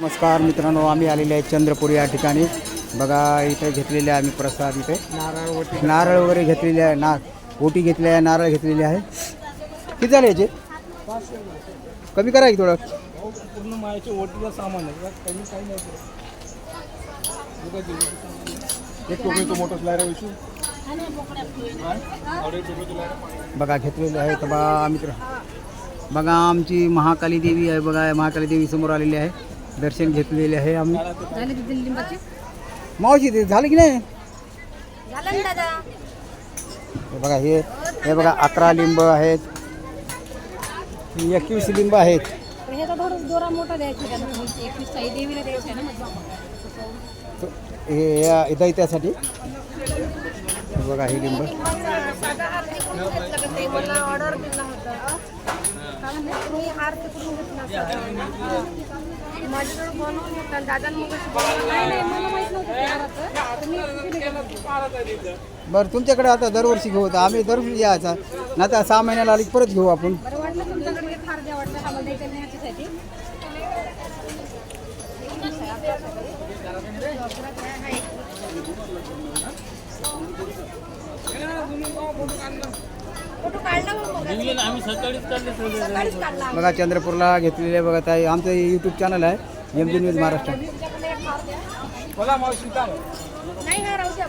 नमस्कार मित्रांनो आम्ही आलेले आहे चंद्रपूर या ठिकाणी. बघा इथे घेतलेले आहे आम्ही प्रसाद इथे. नारळ नारळ वगैरे घेतलेले आहे ना ओटी घेतली आहे नारळ घेतलेले आहे. किती झाले याचे? कमी करा की थोडं. पूर्ण मायाच्या ओटीचं सामान आहे. कमी काही नाही. एक मोठं विषू बघा घेतलेले आहे. तर बघा मित्र. बघा आमची महाकाली देवी आहे. बघा महाकाली देवी समोर आलेली आहे. दर्शन घेतलेले आहे आम्ही. झाले तिथे. लिंबाचे? मावशी ते झालं की नाही? झालं ना दादा. हे बघा हे हे बघा अकरा लिंब आहेत. एकवीस लिंब आहेत. पण हे तर थोडं दोरा मोठा द्यायचा त्याला एकवीस साई देवीला द्यायचं आहे ना तो- हे या इथं त्यासाठी. हे बघा हे लिंब. साधा हार तिकडून घेतला का ते मला ऑर्डर दिला होता हार घेतला माझ्याजवळ बनवून घेतला दादा मग नाही नाही मला माहीत नव्हतं ते हाराचं. तर मी तिथे घेतलं. बरं तुमच्याकडे आता दरवर्षी घेऊ तर आम्ही दरवर्षी यायचा. नाही तर सहा महिन्याला आली की परत घेऊ आपण. बरं वाटलं तुमच्याकडे एक हार द्या वाटलं आम्हाला द्यायचं नाही ह्याच्यासाठी फोटो आम्ही सकाळीच काढले सगळे. बघा चंद्रपूरला घेतलेले बघा ताई. आमचं यूट्यूब चॅनल आहे एम जी न्यूज महाराष्ट्र. मला मावशी का नाही हा राहू द्या